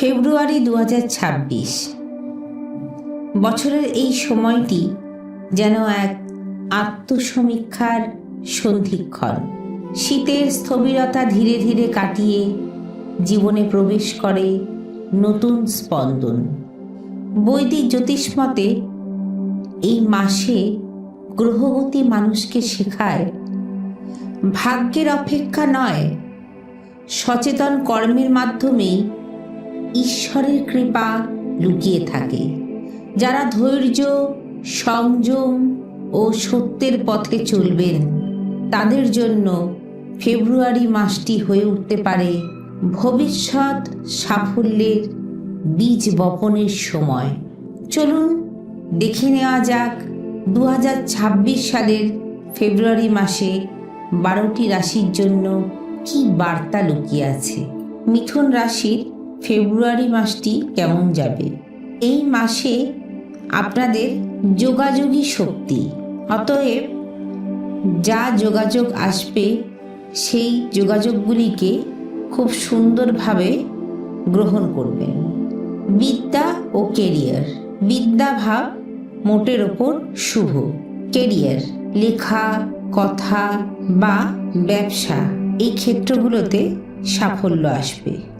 ফেব্রুয়ারি দু হাজার ছাব্বিশ। বছরের এই সময়টি যেন এক আত্মসমীক্ষার সন্ধিক্ষণ। শীতের স্থবিরতা ধীরে ধীরে কাটিয়ে জীবনে প্রবেশ করে নতুন স্পন্দন। বৈদিক জ্যোতিষমতে এই মাসে গ্রহগতি মানুষকে শেখায়, ভাগ্যের অপেক্ষা নয়, সচেতন কর্মের মাধ্যমেই ঈশ্বরের কৃপা লুকিয়ে থাকে। যারা ধৈর্য, সংযম ও সত্যের পথে চলবেন, তাদের জন্য ফেব্রুয়ারি মাসটি হয়ে উঠতে পারে ভবিষ্যৎ সাফল্যের বীজ বপনের সময়। চলুন দেখে নেওয়া যাক দু হাজার ছাব্বিশ সালের ফেব্রুয়ারি মাসে বারোটি রাশির জন্য কি বার্তা লুকিয়ে আছে। মিথুন রাশির ফেব্রুয়ারি মাসটি কেমন যাবে? এই মাসে আপনাদের যোগাযোগী শক্তি। অতএব যা যোগাযোগ আসবে, সেই যোগাযোগগুলিকে খুব সুন্দরভাবে গ্রহণ করবেন। বিদ্যা ও কেরিয়ার বিদ্যা ভাব মোটের ওপর শুভ। কেরিয়ার লেখা, কথা বা ব্যবসা এই ক্ষেত্রগুলোতে সাফল্য আসবে।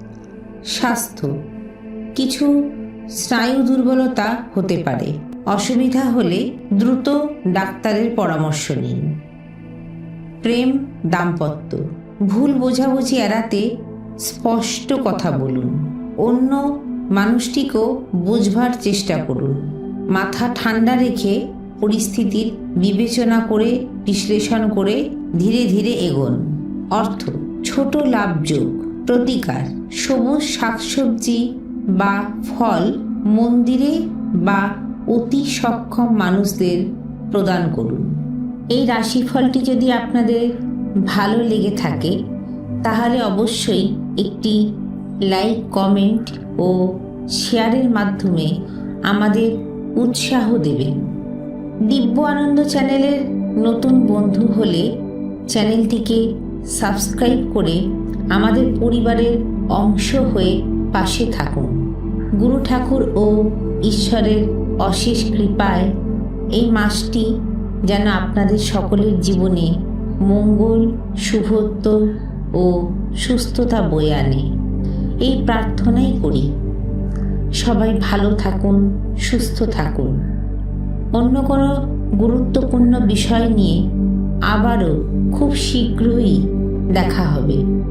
স্বাস্থ্য। কিছু স্নায়ু দুর্বলতা হতে পারে। অসুবিধা হলে দ্রুত ডাক্তারের পরামর্শ নিন। প্রেম দাম্পত্য। ভুল বোঝাবুঝি এড়াতে স্পষ্ট কথা বলুন। অন্য মানুষটিকেও বোঝবার চেষ্টা করুন। মাথা ঠান্ডা রেখে পরিস্থিতির বিবেচনা করে, বিশ্লেষণ করে ধীরে ধীরে এগোন। অর্থ, ছোট লাভযোগ। প্রতিকার। সবুজ শাকসবজি বা ফল মন্দিরে বা অতি সক্ষম মানুষদের প্রদান করুন। এই রাশিফলটি যদি আপনাদের ভালো লেগে থাকে, তাহলে অবশ্যই একটি লাইক, কমেন্ট ও শেয়ারের মাধ্যমে আমাদের উৎসাহ দেবেন। দিব্য আনন্দ চ্যানেলের নতুন বন্ধু হলে চ্যানেলটিকে সাবস্ক্রাইব করে আমাদের পরিবারের অংশ হয়ে পাশে থাকুন। গুরু ঠাকুর ও ঈশ্বরের অশেষ কৃপায় এই মাসটি যেন আপনাদের সকলের জীবনে মঙ্গল শুভত্ব ও সুস্থতা বয়ে আনে। এই প্রার্থনাই করি। সবাই ভালো থাকুন, সুস্থ থাকুন। অন্য কোনো গুরুত্বপূর্ণ বিষয় নিয়ে আবারও খুব শীঘ্রই দেখা হবে।